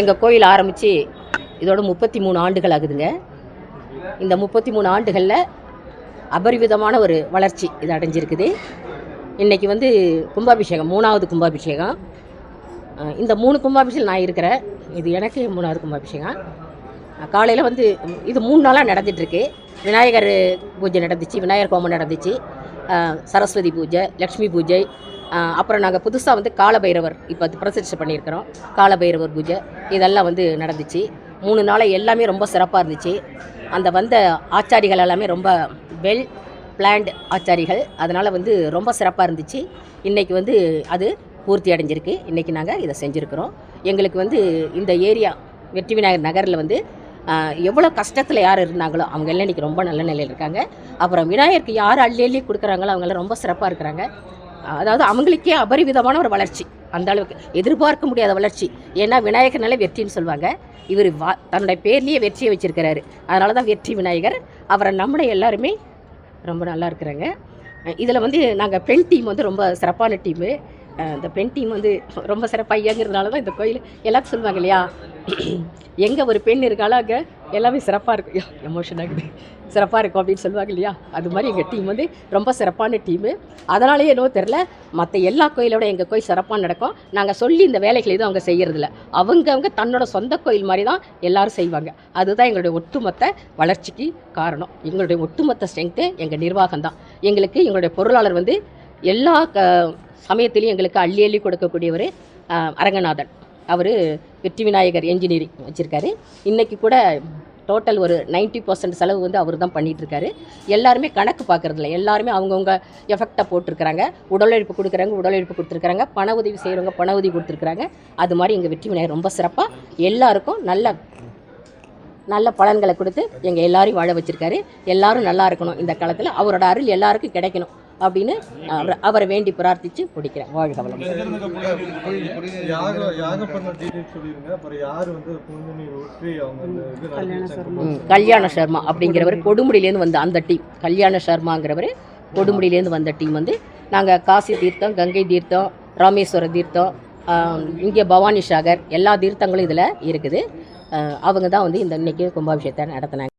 எங்கள் கோயில் ஆரம்பித்து இதோட முப்பத்தி மூணு ஆண்டுகள் ஆகுதுங்க. இந்த முப்பத்தி மூணு ஆண்டுகளில் அபரிவிதமான ஒரு வளர்ச்சி இது அடைஞ்சிருக்குது. இன்றைக்கி வந்து கும்பாபிஷேகம் மூணாவது கும்பாபிஷேகம். இந்த மூணு கும்பாபிஷேகம் நான் இருக்கிறேன் இது எனக்கு மூணாவது கும்பாபிஷேகம். காலையில் வந்து இது மூணு நாளாக நடந்துகிட்ருக்கு விநாயகர் பூஜை நடந்துச்சு விநாயகர் கோமம் நடந்துச்சு. சரஸ்வதி பூஜை லக்ஷ்மி பூஜை அப்புறம் நாங்கள் புதுசாக வந்து காலபைரவர் இப்போ பிரசரிச்சு பண்ணியிருக்கிறோம். காலபைரவர் பூஜை. இதெல்லாம் வந்து நடந்துச்சு. மூணு நாளாக எல்லாமே ரொம்ப சிறப்பாக இருந்துச்சு. அந்த வந்த ஆச்சாரிகள் எல்லாமே ரொம்ப வெல் பிளான்ட் ஆச்சாரிகள். அதனால் வந்து ரொம்ப சிறப்பாக இருந்துச்சு. இன்றைக்கி வந்து அது பூர்த்தி அடைஞ்சிருக்கு. இன்றைக்கி நாங்கள் இதை செஞ்சுருக்கிறோம். எங்களுக்கு வந்து இந்த ஏரியா வெற்றி விநாயகர் நகரில் வந்து எவ்வளோ கஷ்டத்தில் யார் இருந்தாங்களோ அவங்க எல்லாம் இன்றைக்கி ரொம்ப நல்ல நிலையில் இருக்காங்க. அப்புறம் விநாயகருக்கு யார் அள்ளி அள்ளி கொடுக்குறாங்களோ அவங்கெல்லாம் ரொம்ப சிறப்பாக இருக்கிறாங்க. அதாவது அவங்களுக்கே அபரிவிதமான ஒரு வளர்ச்சி. அந்த அளவுக்கு எதிர்பார்க்க முடியாத வளர்ச்சி. ஏன்னா விநாயகர்னாலே வெற்றின்னு சொல்லுவாங்க. இவர் வா தன்னுடைய பேர்லேயே வெற்றியை வச்சிருக்கிறாரு. அதனால தான் வெற்றி விநாயகர். அவரை நம்மளை எல்லாருமே ரொம்ப நல்லா இருக்கிறாங்க. இதில் வந்து நாங்கள் பெண் டீம் வந்து ரொம்ப சிறப்பான டீமு. இந்த பெண் டீம் வந்து ரொம்ப சிறப்பாக இயங்குறதுனால தான் இந்த கோயில் எல்லாத்தையும் சொல்லுவாங்க இல்லையா? எங்கே ஒரு பெண் இருக்காளோ அங்கே எல்லாமே சிறப்பாக இருக்கும். எமோஷன் ஆகுது சிறப்பாக இருக்கும் அப்படின்னு சொல்லுவாங்க இல்லையா? அது மாதிரி எங்கள் டீம் வந்து ரொம்ப சிறப்பான டீமு அதனாலேயே என்னவோ தெரில மற்ற எல்லா கோயிலோட எங்கள் கோயில் சிறப்பாக நடக்கும். நாங்கள் சொல்லி இந்த வேலைகளை எதுவும் அவங்க செய்கிறதில்ல அவங்கவங்க தன்னோட சொந்த கோயில் மாதிரி தான் எல்லாரும் செய்வாங்க. அதுதான் எங்களுடைய ஒட்டுமொத்த வளர்ச்சிக்கு காரணம். எங்களுடைய ஒட்டுமொத்த ஸ்ட்ரென்த்து எங்கள் நிர்வாகம் தான். எங்களுக்கு எங்களுடைய பொருளாளர் வந்து எல்லா க சமயத்திலையும் எங்களுக்கு அள்ளி அள்ளி கொடுக்கக்கூடியவர் அரங்கநாதன். அவர் வெற்றி விநாயகர் என்ஜினியரிங் வச்சுருக்காரு. இன்றைக்கி கூட டோட்டல் ஒரு 90% பர்சன்ட் செலவு வந்து அவர் தான் பண்ணிகிட்ருக்காரு எல்லாருமே கணக்கு பார்க்குறதில்ல. எல்லாருமே அவங்கவுங்க எஃபெக்டாக போட்டிருக்கிறாங்க. உடலுழைப்பு கொடுக்குறாங்க உடலுழைப்பு கொடுத்துருக்குறாங்க. பண உதவி செய்கிறவங்க பண உதவி கொடுத்துருக்குறாங்க. அது மாதிரி எங்கள் வெற்றி விநாயகர் ரொம்ப சிறப்பாக எல்லாருக்கும் நல்ல நல்ல பலன்களை கொடுத்து எங்கள் எல்லாரையும் வாழ வச்சுருக்காரு. எல்லாரும் நல்லா இருக்கணும். இந்த காலத்தில் அவரோட அருள் எல்லாருக்கும் கிடைக்கணும். அப்படின்னு அவரை- அவரை வேண்டி பிரார்த்தித்து பிடிக்கிறேன். வாழ்க வளம் கல்யாண சர்மா. அப்படிங்கிறவர் கொடுமுடியிலேருந்து வந்த அந்த டீம். கல்யாண சர்மாங்கிறவர் கொடுமுடியிலேருந்து வந்த டீம் வந்து நாங்கள் காசி தீர்த்தம் கங்கை தீர்த்தம் ராமேஸ்வர தீர்த்தம் இங்கே பவானி சாகர் எல்லா தீர்த்தங்களும் இதில் இருக்குது. அவங்க தான் வந்து இந்த இன்னைக்கு கும்பாபிஷேகத்தை நடத்தினாங்க.